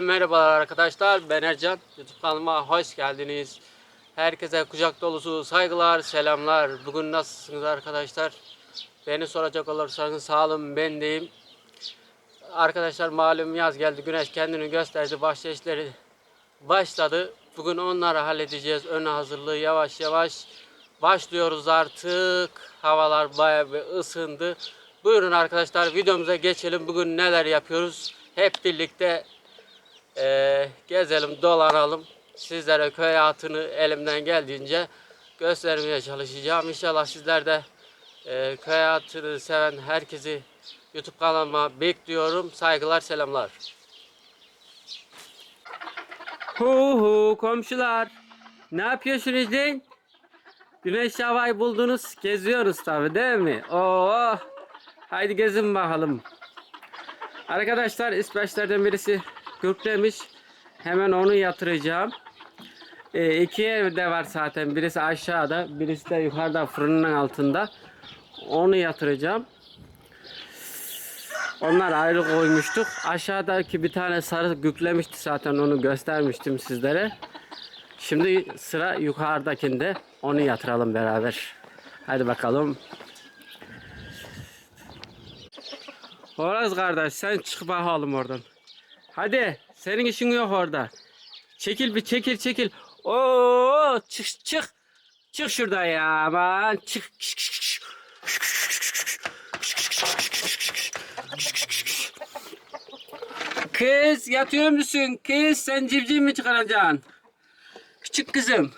Merhabalar arkadaşlar. Ben Ercan. YouTube kanalıma hoş geldiniz. Herkese kucak dolusu saygılar, selamlar. Bugün nasılsınız arkadaşlar? Beni soracak olursanız sağ olun ben deyim. Arkadaşlar malum yaz geldi. Güneş kendini gösterdi. Bahçe işleri başladı. Bugün onları halledeceğiz. Ön hazırlığı yavaş yavaş başlıyoruz artık. Havalar bayağı bir ısındı. Buyurun arkadaşlar videomuza geçelim. Bugün neler yapıyoruz? Hep birlikte eee, gezelim, dolanalım. Sizlere köy hayatını elimden geldiğince göstermeye çalışacağım. İnşallah sizler de eee, köy hayatını seven herkesi YouTube kanalıma bekliyorum. Saygılar, selamlar. Hu hu komşular. Ne yapıyorsunuz lan? Güneş havayı buldunuz. Geziyoruz tabi değil mi? Oo. Haydi gezin bakalım. Arkadaşlar ispaçlardan birisi gürklemiş. Hemen onu yatıracağım. Ee, iki evde var zaten. Birisi aşağıda, birisi de yukarıda fırının altında. Onu yatıracağım. Onlar ayrı koymuştuk. Aşağıdaki bir tane sarı güklemişti zaten onu göstermiştim sizlere. Şimdi sıra yukarıdakinde. Onu yatıralım beraber. Hadi bakalım. Horaz kardeş sen çık bakalım oradan. Hadi senin işin yok orada. Çekil bir çekil çekil. Oo çık çık. Çık şurada ya aman çık. Kız yatıyor musun? Kız sen civciv mi çıkaracaksın? Küçük kızım.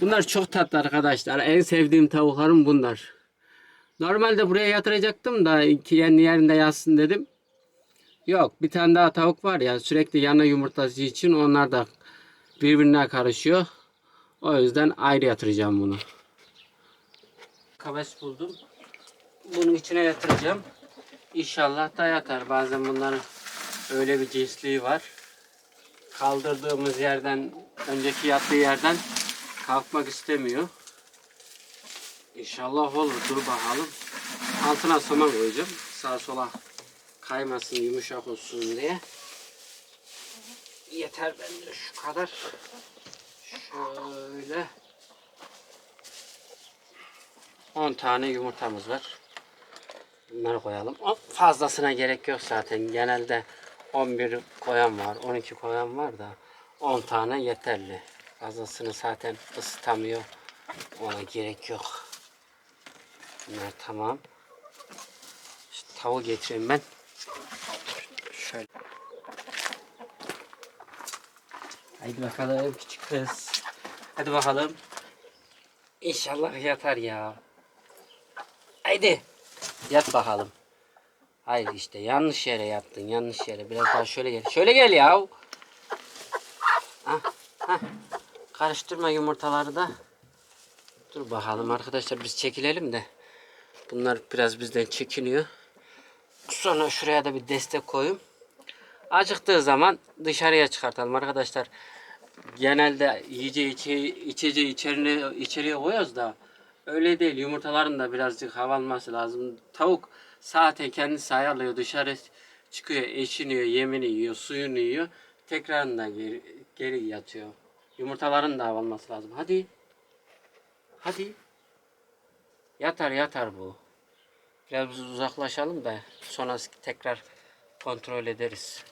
Bunlar çok tatlı arkadaşlar. En sevdiğim tavuklarım bunlar. Normalde buraya yatıracaktım da kendi yerinde yatsın dedim. Yok bir tane daha tavuk var ya sürekli yana yumurtası için onlar da birbirine karışıyor. O yüzden ayrı yatıracağım bunu. Kafes buldum. Bunun içine yatıracağım. İnşallah da yatar. Bazen bunların öyle bir cinsliği var. Kaldırdığımız yerden, önceki yattığı yerden kalkmak istemiyor. İnşallah olur. Dur bakalım. Altına saman koyacağım. Sağa sola kaymasın, yumuşak olsun diye. Yeter bence şu kadar. Şöyle. 10 tane yumurtamız var. Bunları koyalım. Fazlasına gerek yok zaten. Genelde 11 koyan var, 12 koyan var da 10 tane yeterli. Fazlasını zaten ısıtamıyor. Ona gerek yok. Bunlar tamam. İşte tavuğu getireyim ben. Şöyle. Haydi bakalım küçük kız. Hadi bakalım. İnşallah yatar ya. Haydi. Yat bakalım. Hayır işte yanlış yere yattın. Yanlış yere. Biraz daha şöyle gel. Şöyle gel ya. Hah, hah. Karıştırma yumurtaları da. Dur bakalım arkadaşlar biz çekilelim de. Bunlar biraz bizden çekiniyor. Sonra şuraya da bir destek koyayım. Acıktığı zaman dışarıya çıkartalım arkadaşlar. Genelde yiyeceği içi, içeceği içerine, içeriye koyuyoruz da öyle değil. Yumurtaların da birazcık hava alması lazım. Tavuk zaten kendisi ayarlıyor. Dışarı çıkıyor, eşiniyor, yemini yiyor, suyunu yiyor. Tekrarında geri, geri yatıyor. Yumurtaların da hava alması lazım. Hadi. Hadi. Yatar yatar bu. Biraz uzaklaşalım da sonra tekrar kontrol ederiz.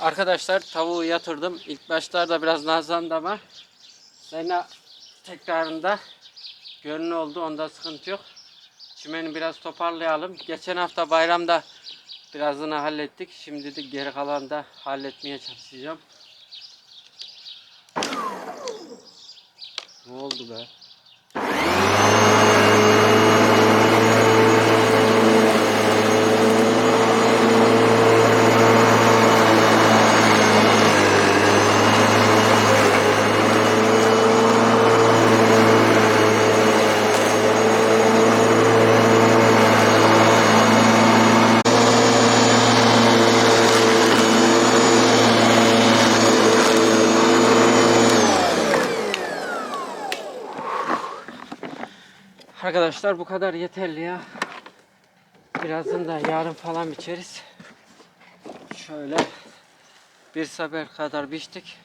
Arkadaşlar tavuğu yatırdım. İlk başlarda biraz nazlandı ama sonra tekrarında gönlü oldu. Onda sıkıntı yok. Çimeni biraz toparlayalım. Geçen hafta bayramda Birazını hallettik. Şimdi de geri kalan da halletmeye çalışacağım. Ne oldu be? Arkadaşlar bu kadar yeterli ya. Birazdan da yarın falan biçeriz. Şöyle bir sefer kadar biçtik.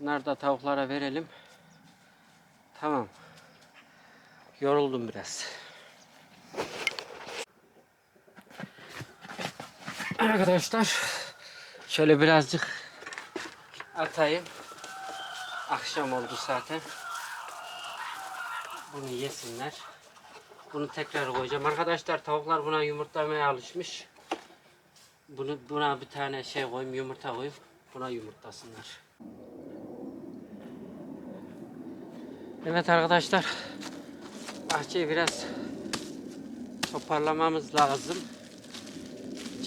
Bunları da tavuklara verelim. Tamam. Yoruldum biraz. Arkadaşlar şöyle birazcık atayım. Akşam oldu zaten. Bunu yesinler. Bunu tekrar koyacağım. Arkadaşlar tavuklar buna yumurtlamaya alışmış. Bunu buna bir tane şey koyayım, yumurta koyayım. Buna yumurtlasınlar. Evet arkadaşlar. Bahçeyi biraz toparlamamız lazım.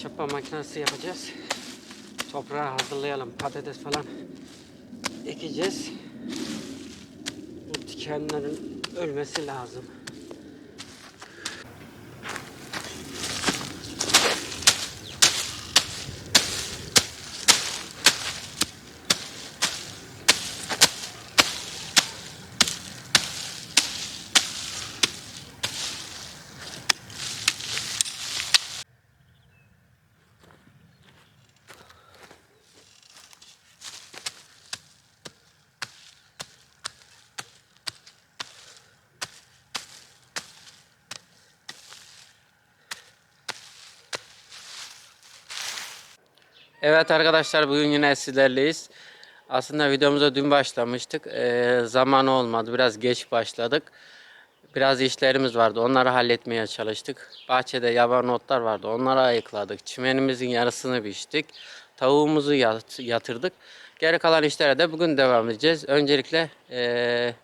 Çapa makinesi yapacağız. Toprağı hazırlayalım. Patates falan ekeceğiz. Bu dikenlerin ölmesi lazım. Evet arkadaşlar bugün yine sizlerleyiz. Aslında videomuza dün başlamıştık. Ee, zamanı olmadı. Biraz geç başladık. Biraz işlerimiz vardı. Onları halletmeye çalıştık. Bahçede yaban otlar vardı. Onları ayıkladık. Çimenimizin yarısını biçtik. Tavuğumuzu yat- yatırdık. Geri kalan işlere de bugün devam edeceğiz. Öncelikle ee,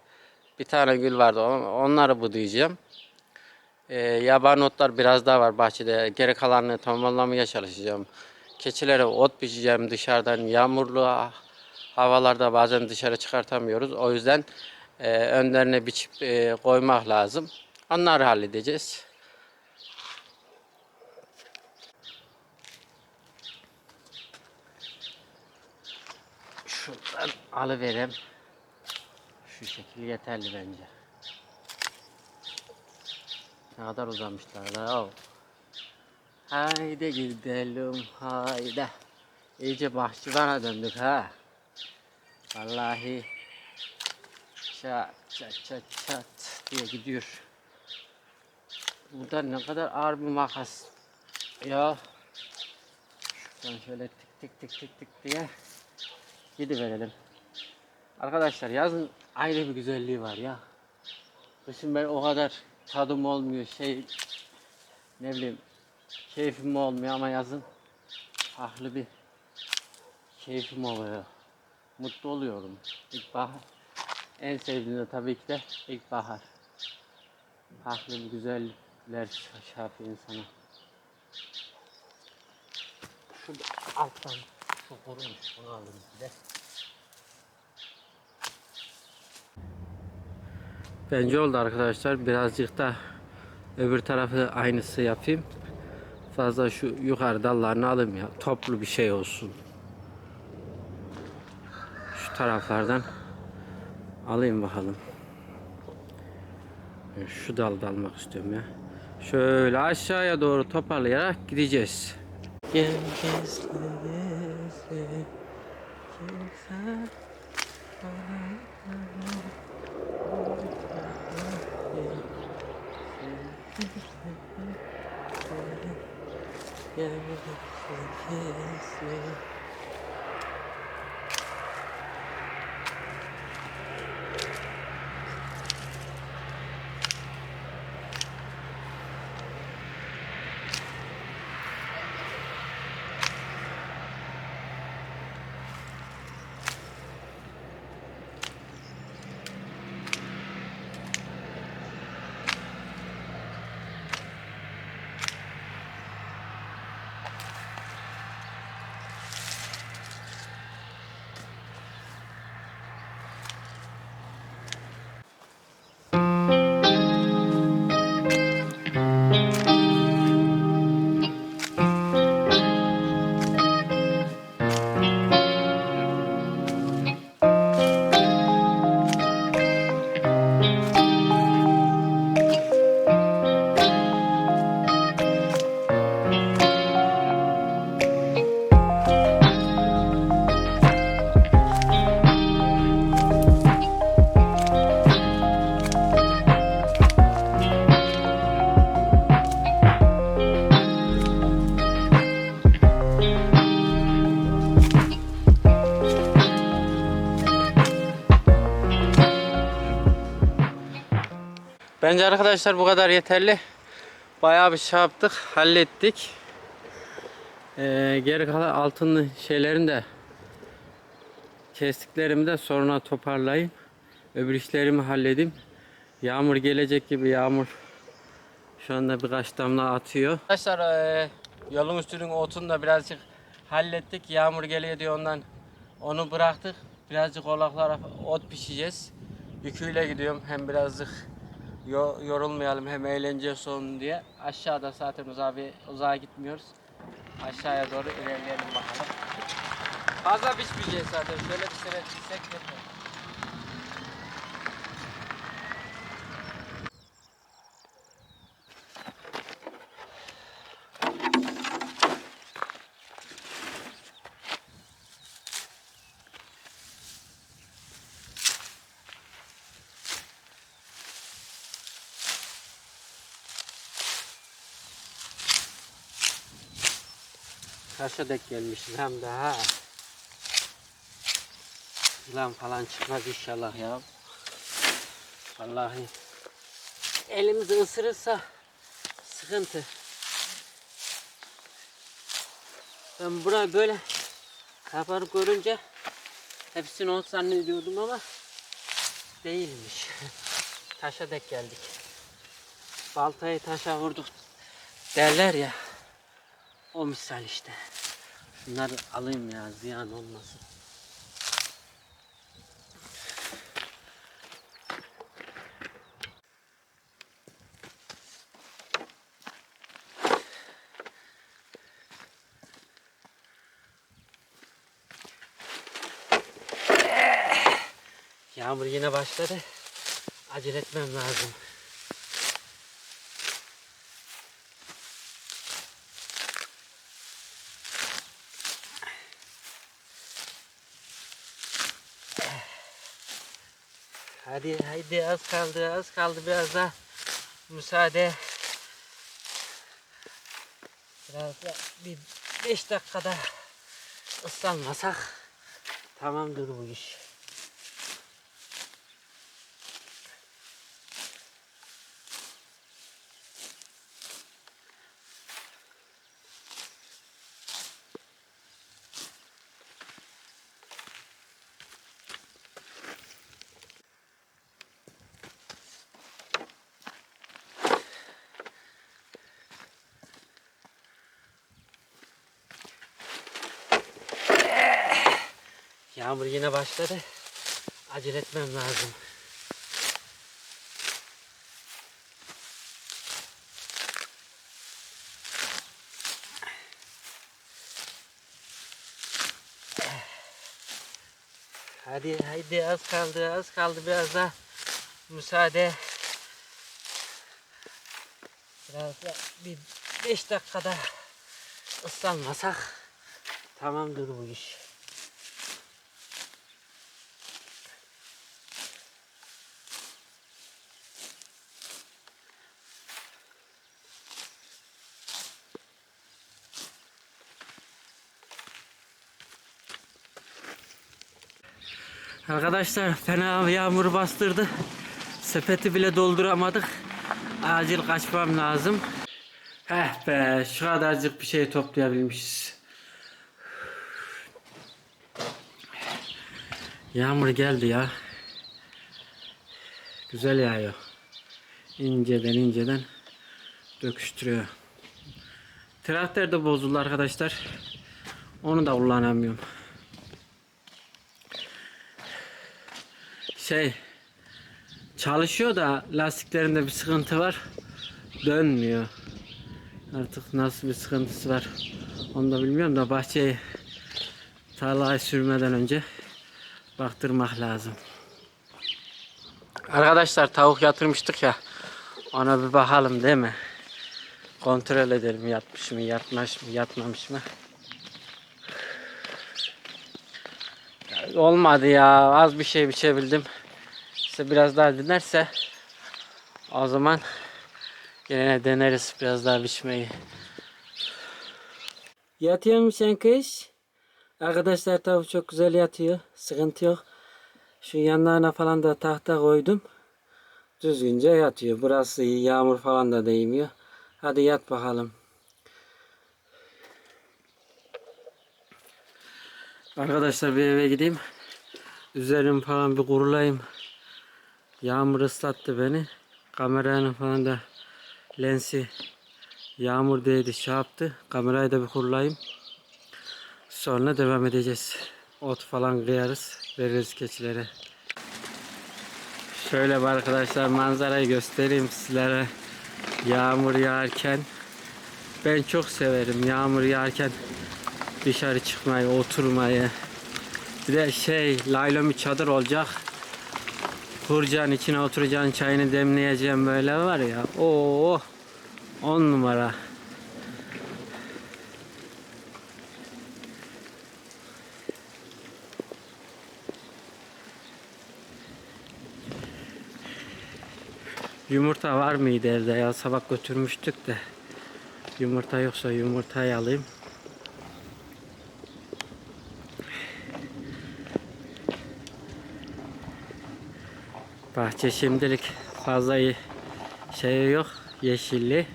bir tane gül vardı. on- Onları budayacağım. Ee, yaban otlar biraz daha var bahçede. Geri kalanını tamamlamaya çalışacağım. Keçilere ot biçeceğim dışarıdan. Yağmurlu ha- havalarda bazen dışarı çıkartamıyoruz. O yüzden e, önlerine biçip e, koymak lazım. Onları halledeceğiz. Şuradan alıvereyim. Şu şekil yeterli bence. Ne kadar uzamışlar da. ya. Haydi gidelim haydi. İyice bahçıvana döndük ha. Vallahi çat çat çat çat diye gidiyor. Burada ne kadar ağır bir makas. Ya. Şuradan şöyle tık tık tık tık tık diye gidiverelim. Arkadaşlar yazın ayrı bir güzelliği var ya. Kışın ben o kadar tadım olmuyor şey ne bileyim keyfim olmuyor ama yazın farklı bir keyfim oluyor. Mutlu oluyorum. İlkbahar. En sevdiğim de tabii ki de ilkbahar. Farklı bir güzeller yapıyor insana. Şurada alttan şu kurumuş bunu alırız bir de. Bence oldu arkadaşlar. Birazcık da öbür tarafı aynısı yapayım. Fazla şu yukarı dallarını alayım ya. Toplu bir şey olsun. Şu taraflardan alayım bakalım. Şu dalda almak istiyorum ya. Şöyle aşağıya doğru toparlayarak gideceğiz. Gel gezle gezle kimse Gel Can kiss me. Bence arkadaşlar bu kadar yeterli. Bayağı bir şey yaptık, hallettik. Ee, geri kalan altın şeylerin de kestiklerimi de sonra toparlayayım. Öbür işlerimi halledeyim. Yağmur gelecek gibi yağmur şu anda birkaç damla atıyor. Arkadaşlar eee, yolun üstünün otunu da birazcık hallettik. Yağmur geliyor diye ondan onu bıraktık. Birazcık olaklara ot pişeceğiz. Yüküyle gidiyorum hem birazcık yorulmayalım hem eğlence olsun diye. Aşağıda zaten uzağa, bir, uzağa gitmiyoruz. Aşağıya doğru ilerleyelim bakalım. Fazla pişmeyeceğiz zaten. Şöyle bir süre pişsek yeter. Taşa dek gelmişiz hem de ha. Yılan falan çıkmaz inşallah ya. Vallahi elimizi ısırırsa sıkıntı. Ben burayı böyle kabarık görünce hepsini ot zannediyordum ama değilmiş. Taşa dek geldik. Baltayı taşa vurduk derler ya. O misal işte. Şunları alayım ya ziyan olmasın. Yağmur yine başladı. Acele etmem lazım. Hadi haydi az kaldı az kaldı biraz daha müsaade. Biraz da bir 5 dakikada ıslanmasak tamamdır bu iş. Yağmur yine başladı. Acele etmem lazım. Hadi haydi az kaldı az kaldı biraz daha müsaade. Biraz da bir 5 dakikada ıslanmasak tamamdır bu iş. Arkadaşlar fena yağmur bastırdı. Sepeti bile dolduramadık. Acil kaçmam lazım. Eh be şu kadarcık bir şey toplayabilmişiz. Yağmur geldi ya. Güzel yağıyor. İnceden inceden döküştürüyor. Traktör de bozuldu arkadaşlar. Onu da kullanamıyorum. Şey çalışıyor da lastiklerinde bir sıkıntı var. Dönmüyor. Artık nasıl bir sıkıntısı var onu da bilmiyorum da bahçeyi tarlaya sürmeden önce baktırmak lazım. Arkadaşlar tavuk yatırmıştık ya ona bir bakalım değil mi? Kontrol edelim yatmış mı yatmış mı yatmamış mı? Olmadı ya az bir şey biçebildim. İşte biraz daha dinlerse o zaman yine deneriz biraz daha biçmeyi. Yatıyor mu sen kız? Arkadaşlar tavuk çok güzel yatıyor. Sıkıntı yok. Şu yanlarına falan da tahta koydum. Düzgünce yatıyor. Burası iyi. Yağmur falan da değmiyor. Hadi yat bakalım. Arkadaşlar bir eve gideyim. Üzerim falan bir kurulayım. Yağmur ıslattı beni. Kameranın falan da lensi yağmur değdi şey yaptı. Kamerayı da bir kurulayım. Sonra devam edeceğiz. Ot falan kıyarız. Veririz keçilere. Şöyle arkadaşlar manzarayı göstereyim sizlere. Yağmur yağarken ben çok severim yağmur yağarken dışarı çıkmayı, oturmayı. Bir de şey laylon çadır olacak. Kuracaksın içine oturacaksın çayını demleyeceğim böyle var ya. Oo on numara. Yumurta var mıydı evde ya sabah götürmüştük de. Yumurta yoksa yumurtayı alayım. Bahçe şimdilik fazla ye- şey yok. Yeşilli.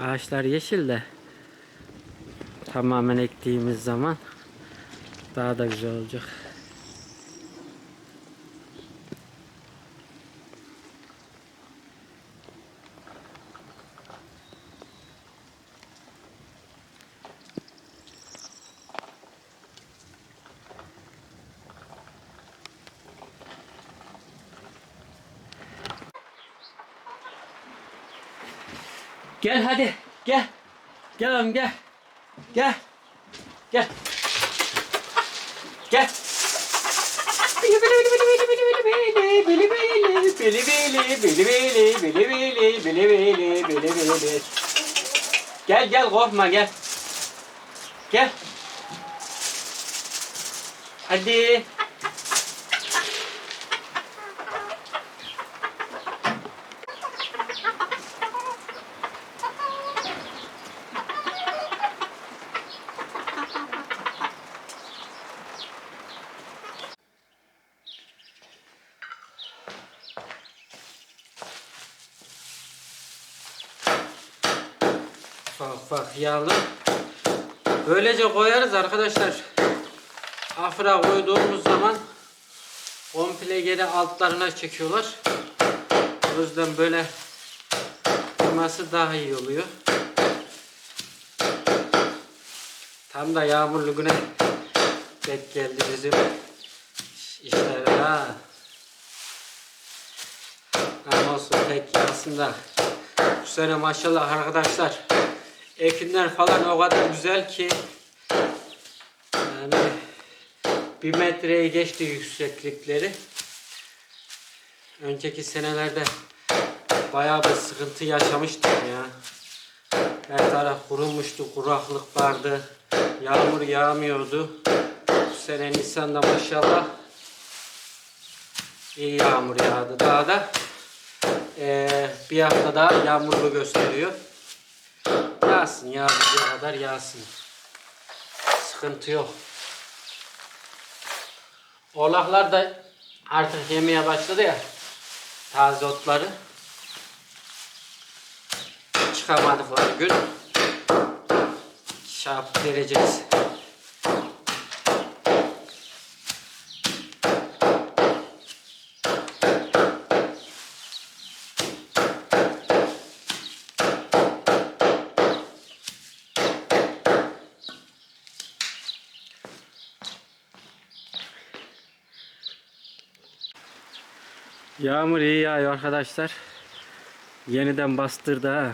Ağaçlar yeşil de tamamen ektiğimiz zaman daha da güzel olacak. Gel hadi gel. Gel oğlum gel. Gel. Gel. Gel. Bili bili bili bili bili bili bili bili bili bili bili bili bili bili bili bili bili bili. Gel gel korkma gel. Gel. Hadi. Bak bak yağlı. Böylece koyarız arkadaşlar. Afra koyduğumuz zaman komple geri altlarına çekiyorlar. O yüzden böyle kırması daha iyi oluyor. Tam da yağmurlu güne denk geldi bizim işler ha. Ama olsun pek yağsın. Bu sene maşallah arkadaşlar ekinler falan o kadar güzel ki yani bir metreye geçti yükseklikleri. Önceki senelerde bayağı bir sıkıntı yaşamıştık ya. Her taraf kurumuştu, kuraklık vardı. Yağmur yağmıyordu. Bu sene Nisan'da maşallah iyi yağmur yağdı. Daha da eee, bir hafta daha yağmurlu gösteriyor. Yağsın yağdığı kadar yağsın. Sıkıntı yok. Oğlaklar da artık yemeye başladı ya. Taze otları. Çıkamadıkları gün şey yapıp vereceğiz. Yağmur iyi yağıyor arkadaşlar. Yeniden bastırdı ha.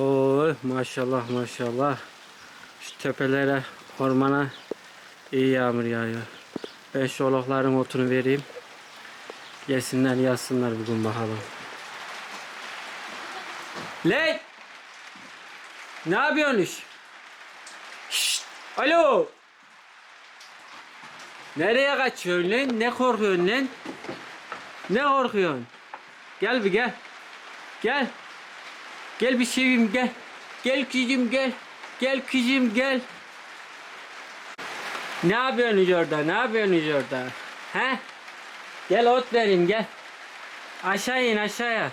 Oo maşallah maşallah. Şu tepelere, ormana iyi yağmur yağıyor. Ben şu olakların otunu vereyim. Yesinler yazsınlar bugün bakalım. Lan! Ne yapıyorsunuz? Şşt! Alo! Nereye kaçıyorsun lan? Ne korkuyorsun lan? Ne korkuyorsun? Gel bir gel. Gel. Gel bir seveyim gel. Gel kızım gel. Gel kızım gel. Ne yapıyorsunuz orada? Ne yapıyorsunuz orada? He? Gel ot vereyim gel. Aşağı in aşağıya.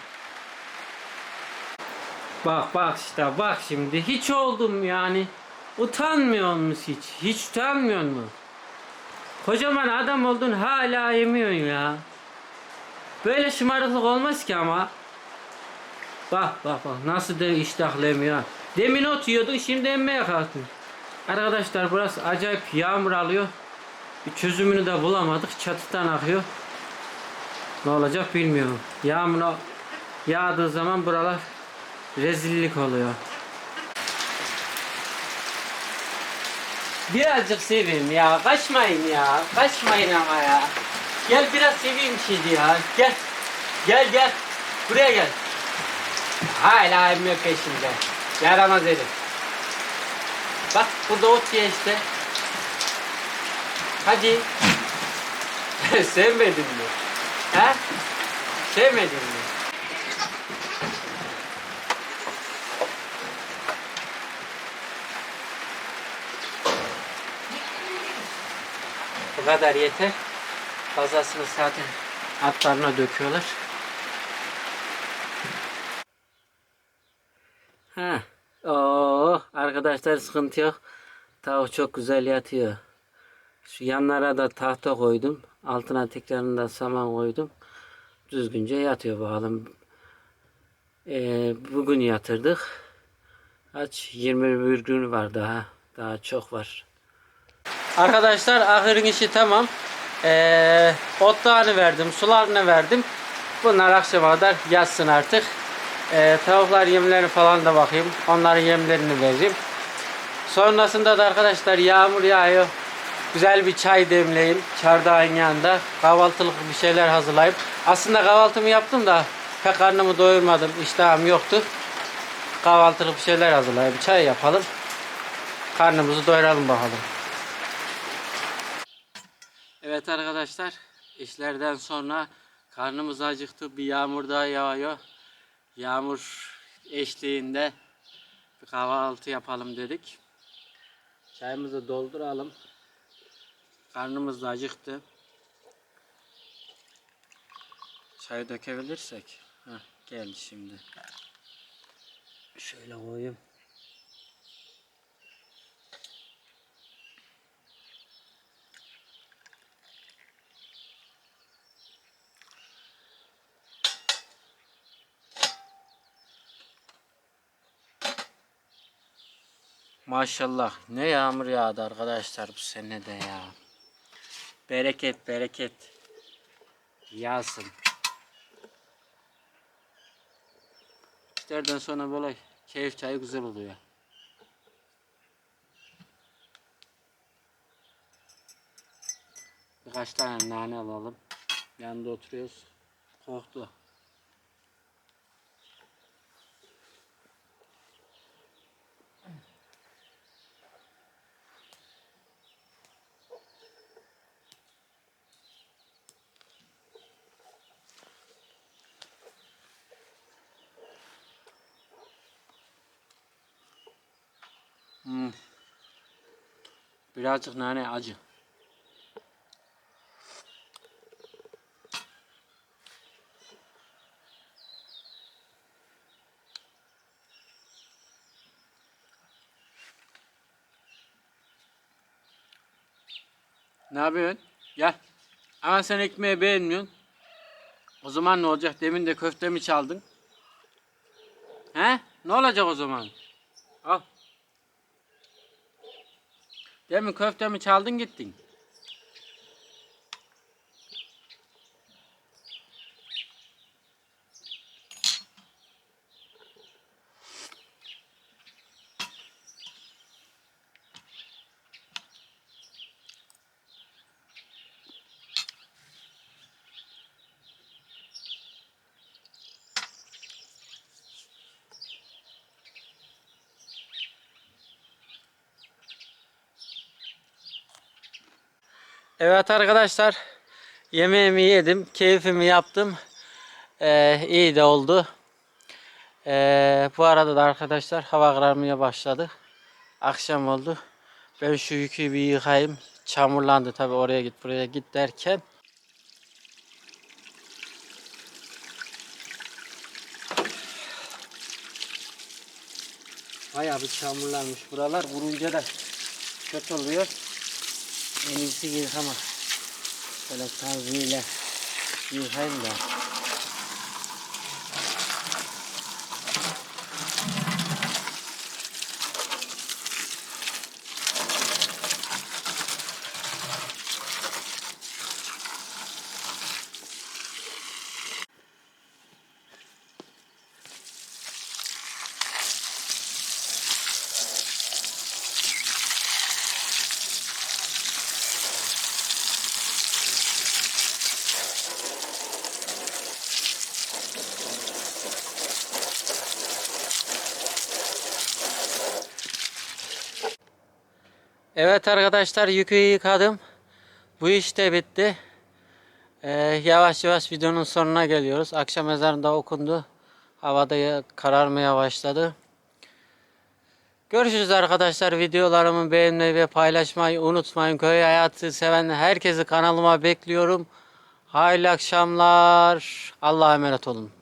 Bak bak işte bak şimdi hiç oldum yani. Utanmıyor musun hiç? Hiç utanmıyor mu? Kocaman adam oldun hala yemiyorsun ya. Böyle şımarıklık olmaz ki ama. Bak bak bak nasıl da iştahlamıyor. Demin ot yiyordun şimdi emmeye kalktın. Arkadaşlar burası acayip yağmur alıyor. Bir çözümünü de bulamadık. Çatıdan akıyor. Ne olacak bilmiyorum. Yağmur yağdığı zaman buralar rezillik oluyor. Birazcık seveyim ya. Kaçmayın ya. Kaçmayın ama ya. Gel biraz seveyim şimdi ya. Gel. Gel gel. Buraya gel. Hala emmiyor peşimde. Yaramaz herif. Bak burada ot ye işte. Hadi. Sevmedin mi? He? Sevmedin mi? Bu kadar yeter. Fazlasını zaten atlarına döküyorlar. Ha. Oo, arkadaşlar sıkıntı yok. Tavuk çok güzel yatıyor. Şu yanlara da tahta koydum. Altına tekrarında saman koydum. Düzgünce yatıyor bakalım. Ee, bugün yatırdık. Kaç? 21 gün var daha. Daha çok var. Arkadaşlar ahırın işi tamam. Ee, otlarını verdim, sularını verdim. Bunlar akşama kadar yatsın artık. Ee, tavuklar yemlerini falan da bakayım. Onların yemlerini vereyim. Sonrasında da arkadaşlar yağmur yağıyor. Güzel bir çay demleyeyim. Çardağın yanında. Kahvaltılık bir şeyler hazırlayıp. Aslında kahvaltımı yaptım da pek karnımı doyurmadım. İştahım yoktu. Kahvaltılık bir şeyler hazırlayayım. Çay yapalım. Karnımızı doyuralım bakalım. Evet arkadaşlar. işlerden sonra karnımız acıktı. Bir yağmur daha yağıyor. Yağmur eşliğinde bir kahvaltı yapalım dedik. Çayımızı dolduralım. Karnımız da acıktı. Çay dökebilirsek. Heh, geldi şimdi. Şöyle koyayım. Maşallah ne yağmur yağdı arkadaşlar bu sene de ya. Bereket bereket yağsın. İşlerden sonra böyle keyif çayı güzel oluyor. Birkaç tane nane alalım. Yanında oturuyoruz. Korktu. Birazcık nane acı. Ne yapıyorsun? Gel. Ama sen ekmeği beğenmiyorsun. O zaman ne olacak? Demin de köftemi çaldın. He? Ne olacak o zaman? Al. Demin köftemi çaldın gittin. Evet arkadaşlar yemeğimi yedim, keyfimi yaptım. Ee, iyi de oldu. Ee, bu arada da arkadaşlar hava kararmaya başladı. Akşam oldu. Ben şu yükü bir yıkayayım. Çamurlandı tabi oraya git buraya git derken. Bayağı bir çamurlanmış buralar. Vurunca da kötü oluyor. En iyisi yıkama. Böyle tanziyle yıkayayım da. Evet arkadaşlar yükü yıkadım. Bu iş de bitti. Ee, yavaş yavaş videonun sonuna geliyoruz. Akşam ezanında okundu. Havada ya- kararmaya başladı. Görüşürüz arkadaşlar. Videolarımı beğenmeyi ve paylaşmayı unutmayın. Köy hayatı seven herkesi kanalıma bekliyorum. Hayırlı akşamlar. Allah'a emanet olun.